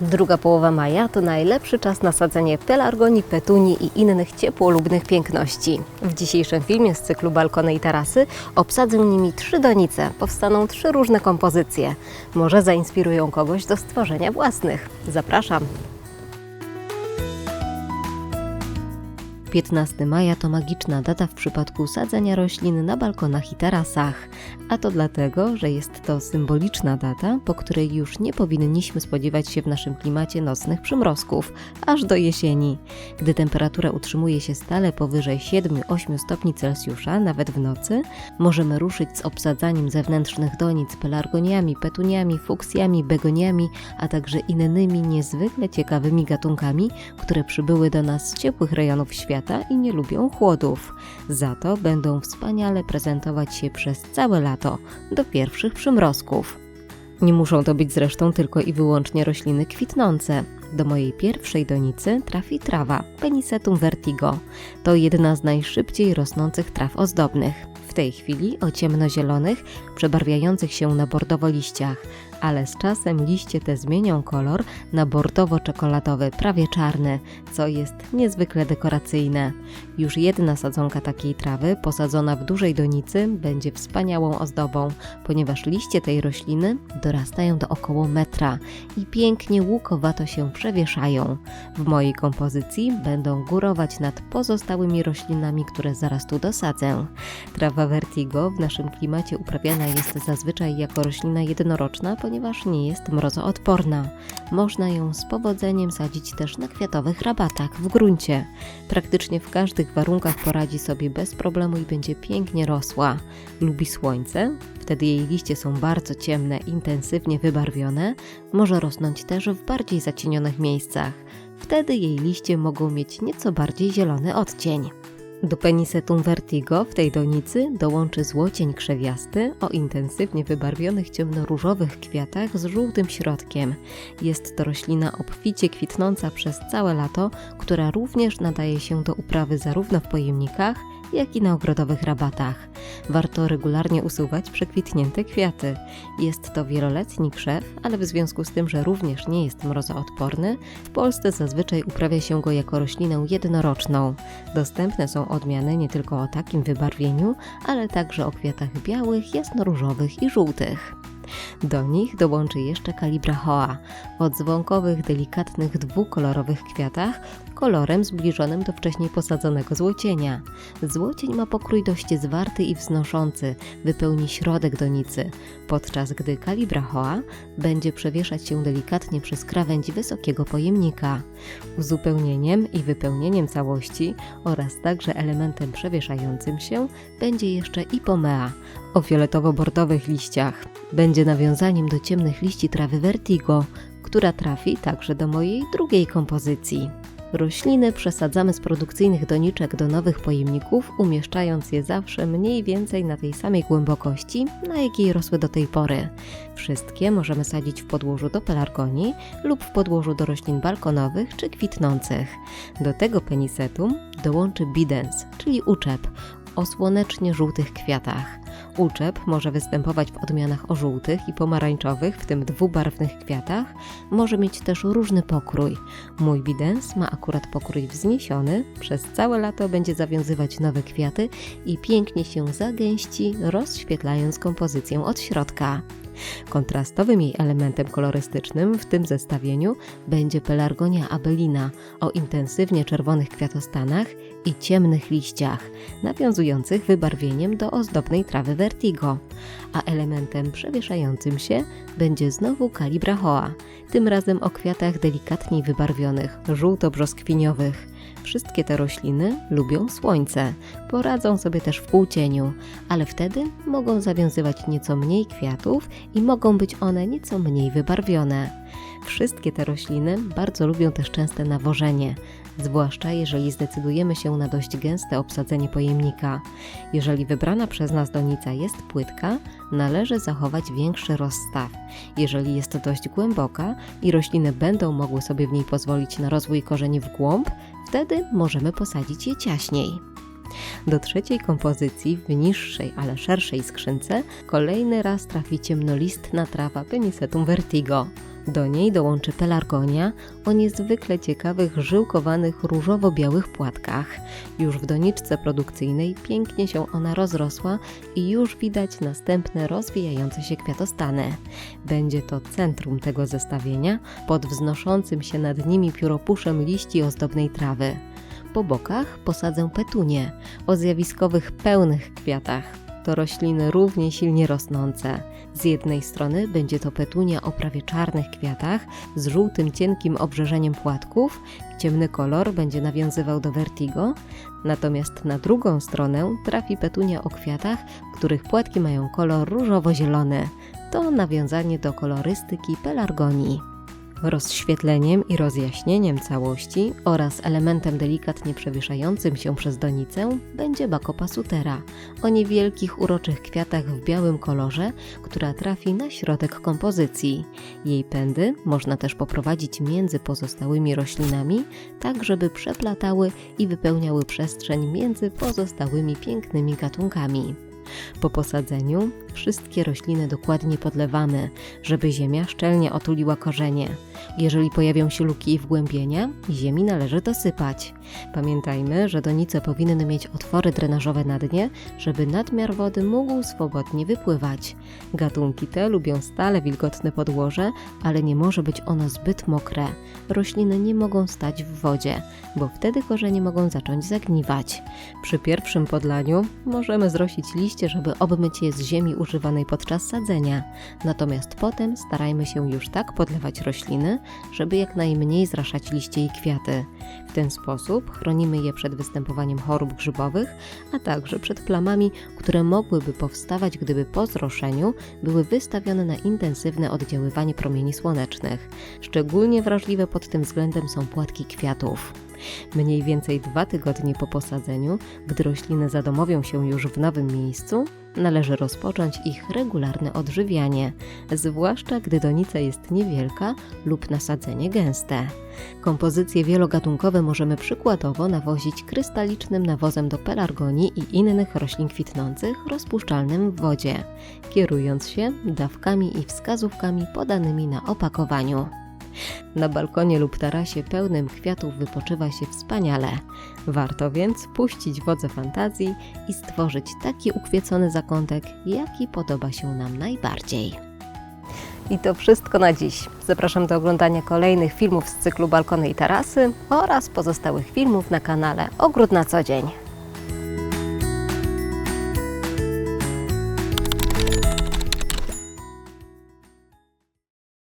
Druga połowa maja to najlepszy czas na sadzenie pelargonii, petunii i innych ciepłolubnych piękności. W dzisiejszym filmie z cyklu Balkony i Tarasy obsadzę nimi trzy donice. Powstaną trzy różne kompozycje. Może zainspirują kogoś do stworzenia własnych. Zapraszam! 15 maja to magiczna data w przypadku sadzenia roślin na balkonach i tarasach, a to dlatego, że jest to symboliczna data, po której już nie powinniśmy spodziewać się w naszym klimacie nocnych przymrozków, aż do jesieni. Gdy temperatura utrzymuje się stale powyżej 7-8 stopni Celsjusza, nawet w nocy, możemy ruszyć z obsadzaniem zewnętrznych donic pelargoniami, petuniami, fuksjami, begoniami, a także innymi niezwykle ciekawymi gatunkami, które przybyły do nas z ciepłych rejonów świata i nie lubią chłodów. Za to będą wspaniale prezentować się przez całe lato, do pierwszych przymrozków. Nie muszą to być zresztą tylko i wyłącznie rośliny kwitnące. Do mojej pierwszej donicy trafi trawa Penisetum vertigo. To jedna z najszybciej rosnących traw ozdobnych. W tej chwili o ciemnozielonych, przebarwiających się na bordowo liściach, ale z czasem liście te zmienią kolor na bordowo-czekoladowy, prawie czarny, co jest niezwykle dekoracyjne. Już jedna sadzonka takiej trawy, posadzona w dużej donicy, będzie wspaniałą ozdobą, ponieważ liście tej rośliny dorastają do około metra i pięknie łukowato się przewieszają. W mojej kompozycji będą górować nad pozostałymi roślinami, które zaraz tu dosadzę. Trawa vertigo w naszym klimacie uprawiana jest zazwyczaj jako roślina jednoroczna, ponieważ nie jest mrozoodporna. Można ją z powodzeniem sadzić też na kwiatowych rabatach w gruncie. Praktycznie w każdych warunkach poradzi sobie bez problemu i będzie pięknie rosła. Lubi słońce, wtedy jej liście są bardzo ciemne, intensywnie wybarwione. Może rosnąć też w bardziej zacienionych miejscach. Wtedy jej liście mogą mieć nieco bardziej zielony odcień. Do penisetum vertigo w tej donicy dołączy złocień krzewiasty o intensywnie wybarwionych ciemnoróżowych kwiatach z żółtym środkiem. Jest to roślina obficie kwitnąca przez całe lato, która również nadaje się do uprawy zarówno w pojemnikach, jak i na ogrodowych rabatach. Warto regularnie usuwać przekwitnięte kwiaty. Jest to wieloletni krzew, ale w związku z tym, że również nie jest mrozoodporny, w Polsce zazwyczaj uprawia się go jako roślinę jednoroczną. Dostępne są odmiany nie tylko o takim wybarwieniu, ale także o kwiatach białych, jasnoróżowych i żółtych. Do nich dołączy jeszcze kalibrachoa o dzwonkowych, delikatnych, dwukolorowych kwiatach, kolorem zbliżonym do wcześniej posadzonego złocienia. Złocień ma pokrój dość zwarty i wznoszący, wypełni środek donicy, podczas gdy kalibrachoa będzie przewieszać się delikatnie przez krawędź wysokiego pojemnika. Uzupełnieniem i wypełnieniem całości oraz także elementem przewieszającym się będzie jeszcze ipomea o fioletowo-bordowych liściach. Będzie nawiązaniem do ciemnych liści trawy vertigo, która trafi także do mojej drugiej kompozycji. Rośliny przesadzamy z produkcyjnych doniczek do nowych pojemników, umieszczając je zawsze mniej więcej na tej samej głębokości, na jakiej rosły do tej pory. Wszystkie możemy sadzić w podłożu do pelargonii lub w podłożu do roślin balkonowych czy kwitnących. Do tego penisetum dołączy bidens, czyli uczep, o słonecznie żółtych kwiatach. Uczep może występować w odmianach o żółtych i pomarańczowych, w tym dwubarwnych kwiatach. Może mieć też różny pokrój. Mój bidens ma akurat pokrój wzniesiony, przez całe lato będzie zawiązywać nowe kwiaty i pięknie się zagęści, rozświetlając kompozycję od środka. Kontrastowym jej elementem kolorystycznym w tym zestawieniu będzie pelargonia abelina o intensywnie czerwonych kwiatostanach i ciemnych liściach, nawiązujących wybarwieniem do ozdobnej trawy vertigo, a elementem przewieszającym się będzie znowu kalibrachoa, tym razem o kwiatach delikatniej wybarwionych, żółto-brzoskwiniowych. Wszystkie te rośliny lubią słońce, poradzą sobie też w półcieniu, ale wtedy mogą zawiązywać nieco mniej kwiatów i mogą być one nieco mniej wybarwione. Wszystkie te rośliny bardzo lubią też częste nawożenie, zwłaszcza jeżeli zdecydujemy się na dość gęste obsadzenie pojemnika. Jeżeli wybrana przez nas donica jest płytka, należy zachować większy rozstaw. Jeżeli jest dość głęboka i rośliny będą mogły sobie w niej pozwolić na rozwój korzeni w głąb, wtedy możemy posadzić je ciaśniej. Do trzeciej kompozycji, w niższej, ale szerszej skrzynce, kolejny raz trafi ciemnolistna trawa Penisetum vertigo Do niej dołączy pelargonia o niezwykle ciekawych, żyłkowanych, różowo-białych płatkach. Już w doniczce produkcyjnej pięknie się ona rozrosła i już widać następne rozwijające się kwiatostany. Będzie to centrum tego zestawienia pod wznoszącym się nad nimi pióropuszem liści ozdobnej trawy. Po bokach posadzę petunie o zjawiskowych pełnych kwiatach. To rośliny równie silnie rosnące. Z jednej strony będzie to petunia o prawie czarnych kwiatach z żółtym cienkim obrzeżeniem płatków. Ciemny kolor będzie nawiązywał do vertigo, natomiast na drugą stronę trafi petunia o kwiatach, których płatki mają kolor różowo-zielony. To nawiązanie do kolorystyki pelargonii. Rozświetleniem i rozjaśnieniem całości oraz elementem delikatnie przewieszającym się przez donicę będzie bakopa sutera o niewielkich uroczych kwiatach w białym kolorze, która trafi na środek kompozycji. Jej pędy można też poprowadzić między pozostałymi roślinami, tak żeby przeplatały i wypełniały przestrzeń między pozostałymi pięknymi gatunkami. Po posadzeniu wszystkie rośliny dokładnie podlewamy, żeby ziemia szczelnie otuliła korzenie. Jeżeli pojawią się luki i wgłębienia, ziemi należy dosypać. Pamiętajmy, że donice powinny mieć otwory drenażowe na dnie, żeby nadmiar wody mógł swobodnie wypływać. Gatunki te lubią stale wilgotne podłoże, ale nie może być ono zbyt mokre. Rośliny nie mogą stać w wodzie, bo wtedy korzenie mogą zacząć zagniwać. Przy pierwszym podlaniu możemy zrosić liście, żeby obmyć je z ziemi używanej podczas sadzenia. Natomiast potem starajmy się już tak podlewać rośliny, żeby jak najmniej zraszać liście i kwiaty. W ten sposób chronimy je przed występowaniem chorób grzybowych, a także przed plamami, które mogłyby powstawać, gdyby po zroszeniu były wystawione na intensywne oddziaływanie promieni słonecznych. Szczególnie wrażliwe pod tym względem są płatki kwiatów. Mniej więcej dwa tygodnie po posadzeniu, gdy rośliny zadomowią się już w nowym miejscu, należy rozpocząć ich regularne odżywianie, zwłaszcza gdy donica jest niewielka lub nasadzenie gęste. Kompozycje wielogatunkowe możemy przykładowo nawozić krystalicznym nawozem do pelargonii i innych roślin kwitnących rozpuszczalnym w wodzie, kierując się dawkami i wskazówkami podanymi na opakowaniu. Na balkonie lub tarasie pełnym kwiatów wypoczywa się wspaniale. Warto więc puścić wodze fantazji i stworzyć taki ukwiecony zakątek, jaki podoba się nam najbardziej. I to wszystko na dziś. Zapraszam do oglądania kolejnych filmów z cyklu Balkony i Tarasy oraz pozostałych filmów na kanale Ogród na co dzień.